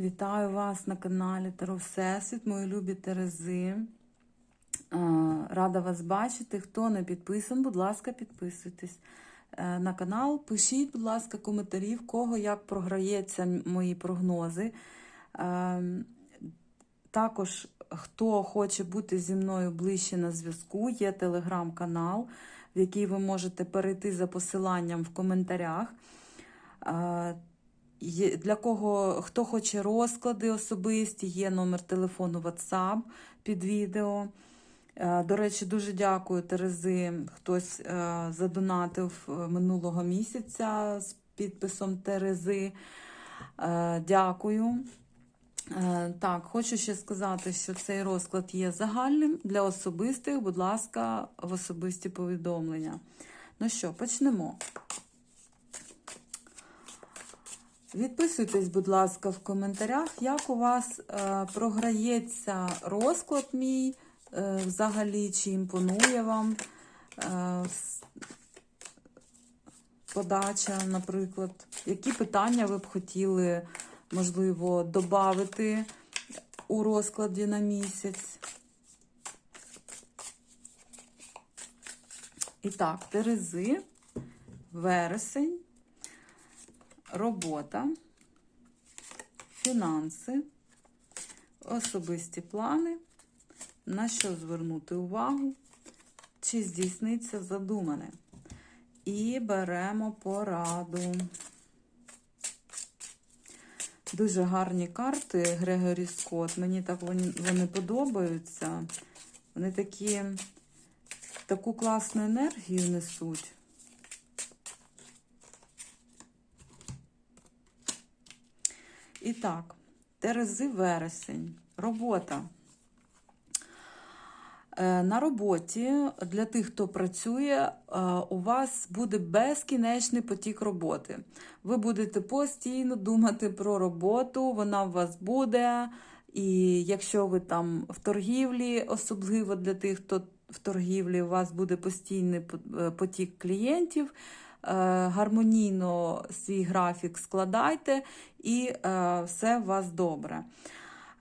Вітаю вас на каналі Таро Всесвіт, мої любі Терези. Е, Рада вас бачити. Хто не підписан, будь ласка, підписуйтесь е, на канал. Пишіть, будь ласка, коментарі, в кого як програється мої прогнози. Е, Також, хто хоче бути зі мною ближче на зв'язку, є телеграм-канал, в який ви можете перейти за посиланням в коментарях. Для кого хто хоче розклади особисті, є номер телефону WhatsApp під відео. Е, До речі, дуже дякую Терези. Хтось е, задонатив е, минулого місяця з підписом Терези. Дякую. Так, хочу ще сказати, що цей розклад є загальним для особистих. Будь ласка, в особисті повідомлення. Ну що, почнемо. Відписуйтесь, будь ласка, в коментарях, як у вас е, програється розклад мій е, взагалі, чи імпонує вам е, подача, наприклад. Які питання ви б хотіли, можливо, додати у розкладі на місяць? І так, Терези, вересень робота, фінанси, особисті плани, на що звернути увагу, чи здійсниться задумане. І беремо пораду. Дуже гарні карти Грегорі Скотт. Мені так вони, вони подобаються. Вони такі, таку класну енергію несуть. І так, Терези вересень. Робота. Е, На роботі для тих, хто працює, е, у вас буде безкінечний потік роботи. Ви будете постійно думати про роботу, вона у вас буде. І якщо ви там в торгівлі, особливо для тих, хто в торгівлі, у вас буде постійний е, потік клієнтів. Е, Гармонійно свій графік складайте, і е, все у вас добре.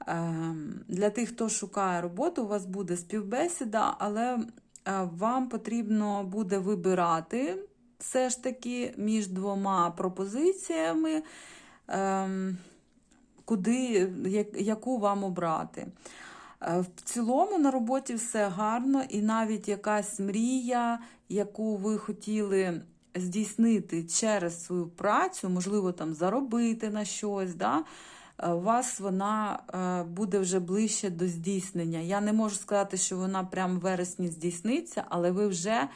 Ем, Для тих, хто шукає роботу, у вас буде співбесіда, але е, вам потрібно буде вибирати все ж таки між двома пропозиціями, куди, яку вам обрати. Е, В цілому на роботі все гарно, і навіть якась мрія, яку ви хотіли здійснити через свою працю, можливо, там заробити на щось, да? е, у вас вона е, буде вже ближче до здійснення. Я не можу сказати, що вона прямо в вересні здійсниться, але ви вже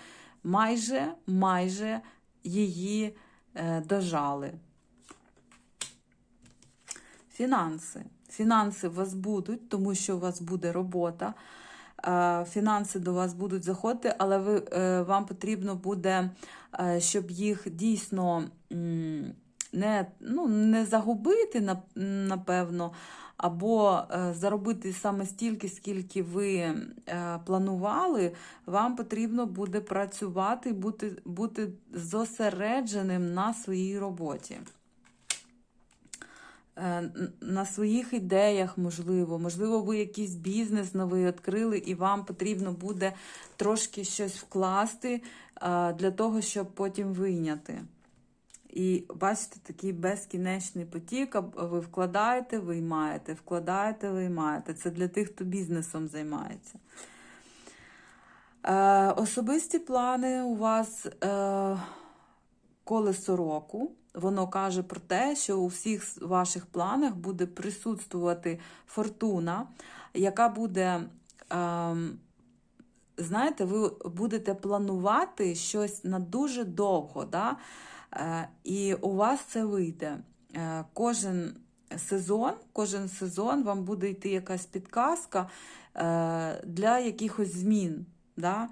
майже, майже її е, дожали. Фінанси. Фінанси у вас будуть, тому що у вас буде робота. Е, Фінанси до вас будуть заходити, але ви, е, вам потрібно буде, е, щоб їх дійсно не, ну, не загубити, напевно, або заробити саме стільки, скільки ви планували, вам потрібно буде працювати бути, бути зосередженим на своїй роботі. Е, на своїх ідеях, можливо, можливо, ви якийсь бізнес новий відкрили, і вам потрібно буде трошки щось вкласти е, для того, щоб потім вийняти. І бачите, такий безкінечний потік, ви вкладаєте, виймаєте, вкладаєте, виймаєте. Це для тих, хто бізнесом займається. Е, особисті плани у вас е, колесо року. Воно каже про те, що у всіх ваших планах буде присутствувати фортуна, яка буде, ем, знаєте, ви будете планувати щось на дуже довго, да? е, і у вас це вийде. Е, кожен сезон, кожен сезон вам буде йти якась підказка е, для якихось змін. Да?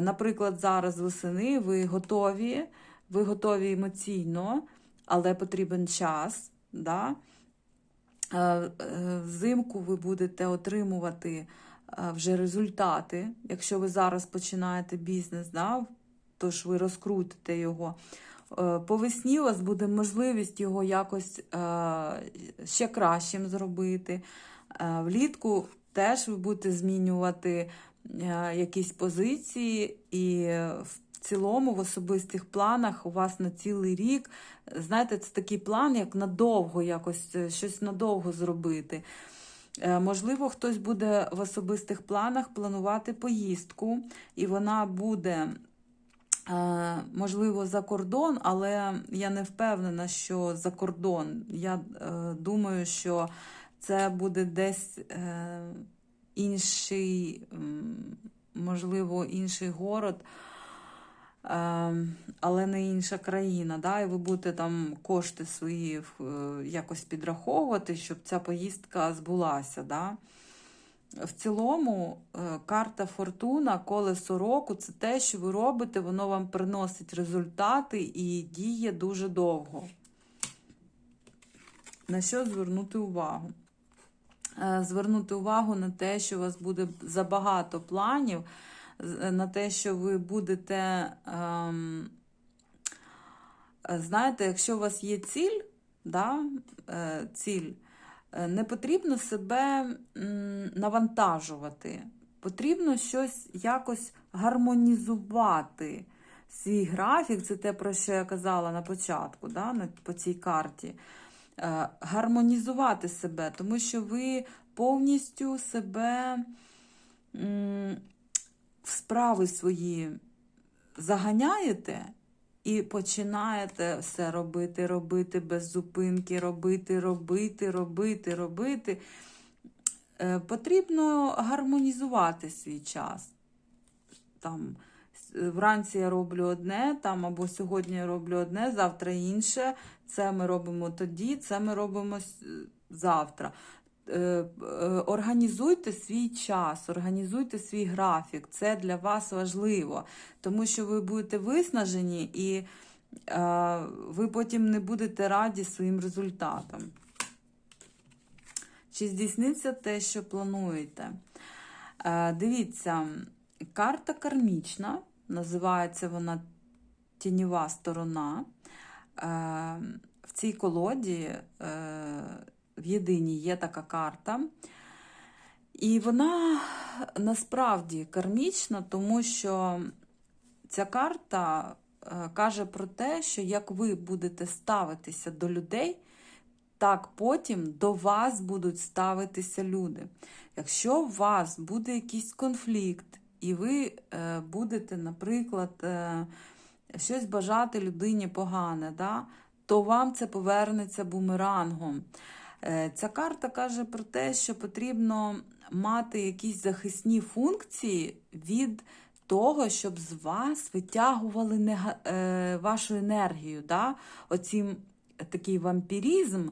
Наприклад, зараз восени ви готові, ви готові емоційно, але потрібен час. Да? Е, е, Взимку ви будете отримувати е, вже результати. Якщо ви зараз починаєте бізнес, да? тож ви розкрутите його. По весні у вас буде можливість його якось ще кращим зробити. Влітку теж ви будете змінювати якісь позиції, і в цілому в особистих планах у вас на цілий рік, знаєте, це такий план, як надовго якось е, щось надовго зробити. Е, Можливо, хтось буде в особистих планах планувати поїздку, і вона буде, е, можливо, за кордон, але я не впевнена, що за кордон. Я думаю, що це буде десь інший, можливо, інший город. Ем, але не інша країна, да, і ви будете там кошти свої е, якось підраховувати, щоб ця поїздка збулася. Да. В цілому, е, карта фортуна, колесо року це те, що ви робите, воно вам приносить результати і діє дуже довго. На що звернути увагу? Е, Звернути увагу на те, що у вас буде забагато планів на те, що ви будете, ем, е, знаєте, якщо у вас є ціль, да, е, ціль, е, не потрібно себе навантажувати. Потрібно щось якось гармонізувати. Свій графік, це те, про що я казала на початку, да, по цій карті. Е, гармонізувати себе, тому що ви повністю себе. В справи свої заганяєте і починаєте все робити, робити без зупинки, робити, робити, робити, робити. Е, Потрібно гармонізувати свій час. Там, вранці я роблю одне, там, або сьогодні я роблю одне, завтра інше. Це ми робимо тоді, це ми робимо завтра. Е, е, Організуйте свій час, організуйте свій графік. Це для вас важливо, тому що ви будете виснажені і е, ви потім не будете раді своїм результатам. Чи здійсниться те, що плануєте? Дивіться, карта кармічна, називається вона Тіньова сторона. В цій колоді в єдиній є така карта. І вона насправді кармічна, тому що ця карта е, каже про те, що як ви будете ставитися до людей, так потім до вас будуть ставитися люди. Якщо у вас буде якийсь конфлікт, і ви е, будете, наприклад, е, щось бажати людині погане, да, то вам це повернеться бумерангом. Е, Ця карта каже про те, що потрібно мати якісь захисні функції від того, щоб з вас витягували е, вашу енергію. Да? Оцім такий вампірізм,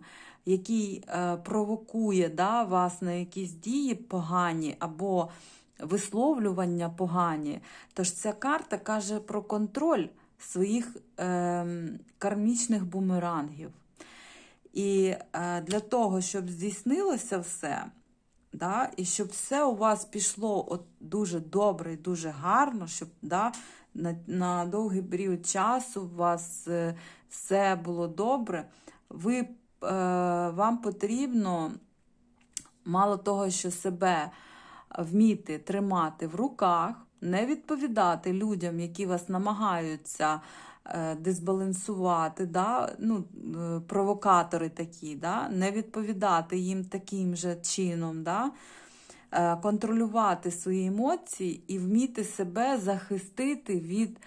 який е, провокує да, вас на якісь дії погані або висловлювання погані. Тож ця карта каже про контроль своїх е, кармічних бумерангів. І е, для того, щоб здійснилося все, да, і щоб все у вас пішло от дуже добре і дуже гарно, щоб да, на, на довгий період часу у вас е, все було добре, ви, е, вам потрібно, мало того, що себе вміти тримати в руках, не відповідати людям, які вас намагаються дисбалансувати, да? ну, е, провокатори такі, да? не відповідати їм таким же чином, да? е, контролювати свої емоції і вміти себе захистити від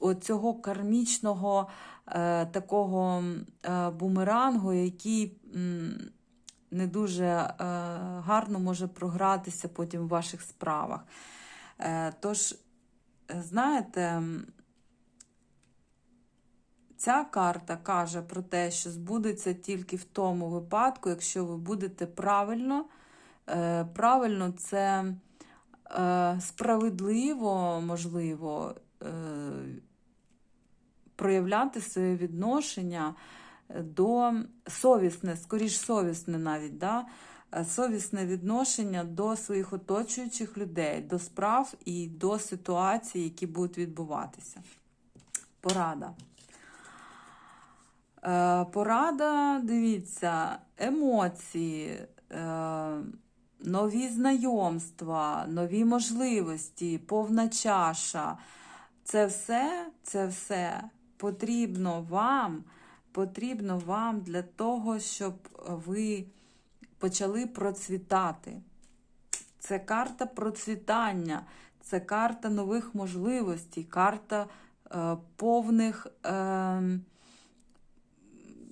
оцього кармічного е, такого е, бумерангу, який не дуже е, гарно може програтися потім в ваших справах. Е, тож, е, знаєте, ця карта каже про те, що збудеться тільки в тому випадку, якщо ви будете правильно. Е, Правильно, це е, справедливо, можливо, е, проявляти своє відношення до совісне, скоріш совісне навіть, да? совісне відношення до своїх оточуючих людей, до справ і до ситуацій, які будуть відбуватися. Порада. Е, порада, дивіться, емоції, е, нові знайомства, нові можливості, повна чаша. Це все, це все потрібно вам, потрібно вам для того, щоб ви почали процвітати. Це карта процвітання, це карта нових можливостей, карта е, повних. Е,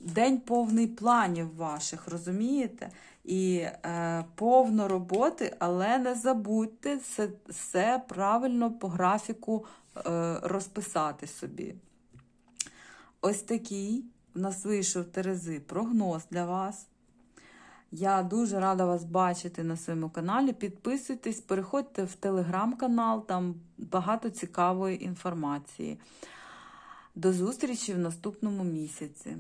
День повний планів ваших, розумієте? І е, повно роботи, але не забудьте все, все правильно по графіку е, розписати собі. Ось такий у нас вийшов Терези прогноз для вас. Я дуже рада вас бачити на своєму каналі. Підписуйтесь, переходьте в телеграм-канал, там багато цікавої інформації. До зустрічі в наступному місяці.